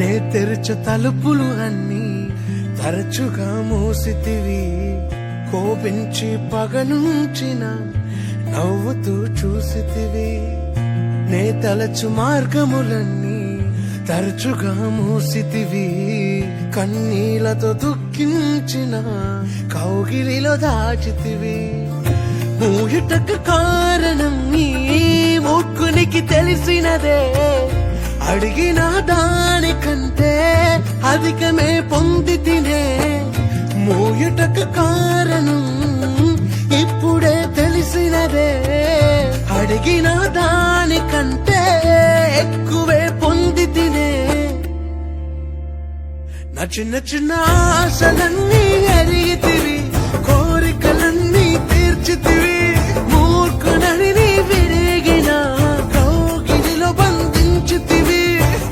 నే తెరచ తలుపులు అన్నీ తరచుగా మూసితివి. కోపించి పగనుంచిన నవ్వుతూ చూసితివి. నే తలచు మార్గములన్నీ తరచుగా మూసితివి. కన్నీలతో దుఃఖించిన కౌగిలిలో దాచితివి. మూయుటకు కారణం నీ మొక్కునికి తెలిసినదే. అడిగిన దానికంటే అధికమే పొంది తినే మూయుటకు కారణం ఇప్పుడే తెలిసినదే. అడిగిన దానికంటే ఎక్కువే పొంది తినే నా చిన్న చిన్న ఆశలన్నీ ఎరిగి